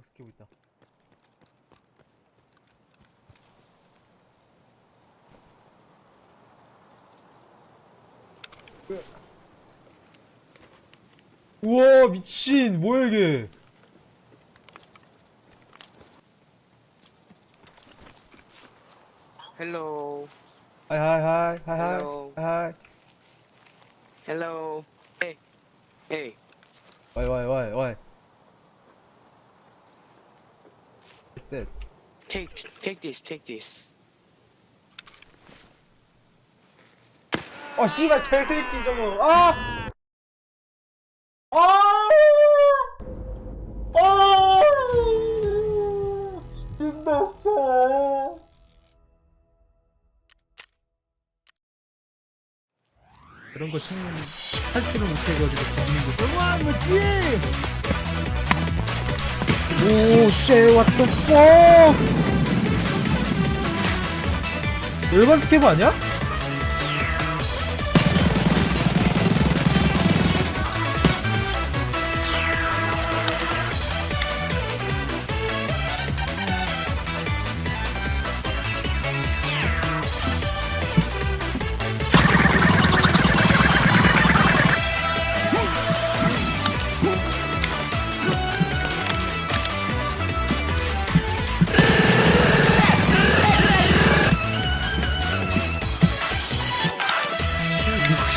격스키고 있다. 우와 미친 뭐야 이게 Hello. 하이 하이 하이 하이 하이. 하이 Hello. Hey. Hey. 와이 와이 와이 와이 What's that? Take take this. Take this. 아 씨발 개새끼 저거 아! 아! 아! 죽인다 진짜 그런 거 청년 탈출을 못해가지고 죽는 거 너무한 거지 오 쉣, what the fuck 일반 스케브 아니야?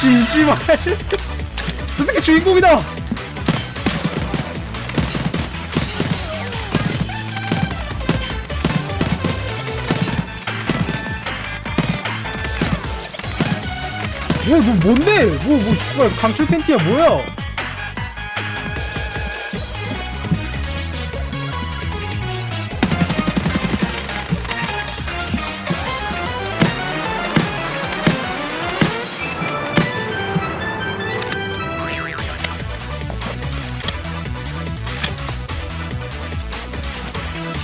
미친 씨발 저 새끼 주인공이다. 너 뭔데? 뭐뭐 씨발 강철 팬티야 뭐야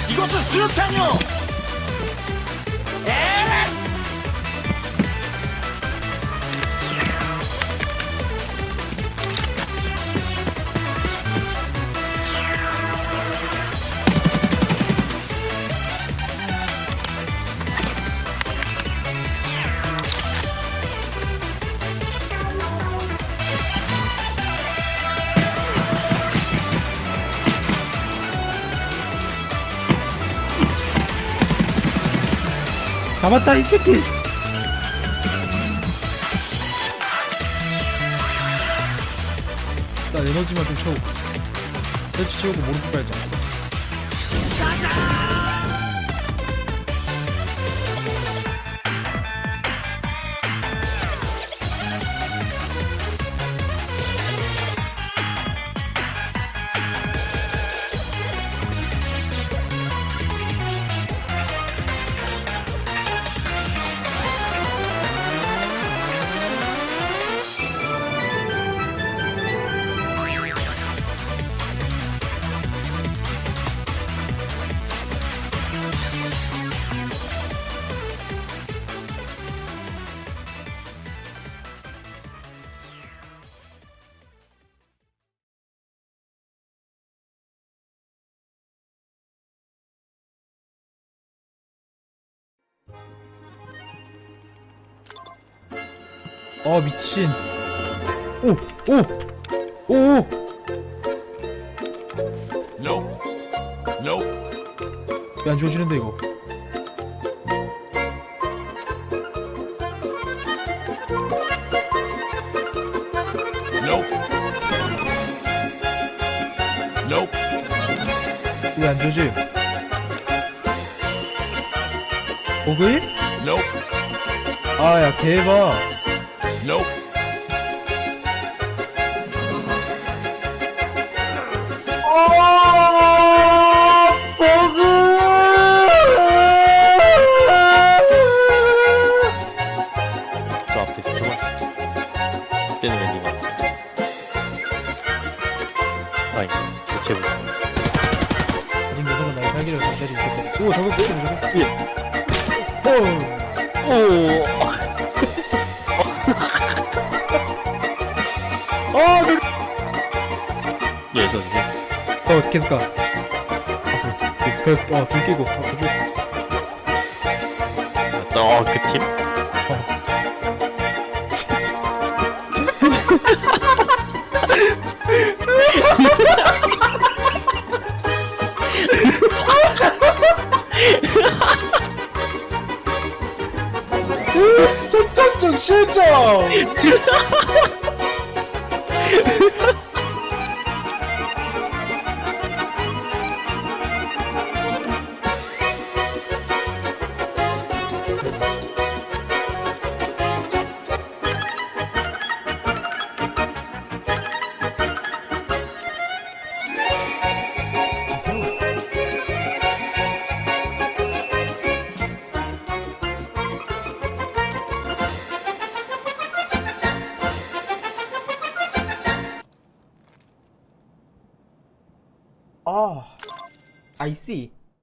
이것은 수류탄이요! 잡았다 이 새끼. 일단 에너지만 좀 채우고 에너지 채우고 척 해야지 어 미친 오 오오오 Nope. Nope. 왜안 좋아지는데 이거 Nope. Nope. 왜안 좋아지 버그임? Nope. 아야 개봐 Nope. 아 버그 저 앞에 저거 그때는 왠지 막 아니 도체 지금 녀석은 나의 살기를 감싸지 못했어 오 저거 끝이네 저거 어오 아, 그... 예 선생 어, 계속 가. 아, 그, 어, 불 끼고. 어, 불 끼고. 어, 그 팀? 전전정 실정! I see.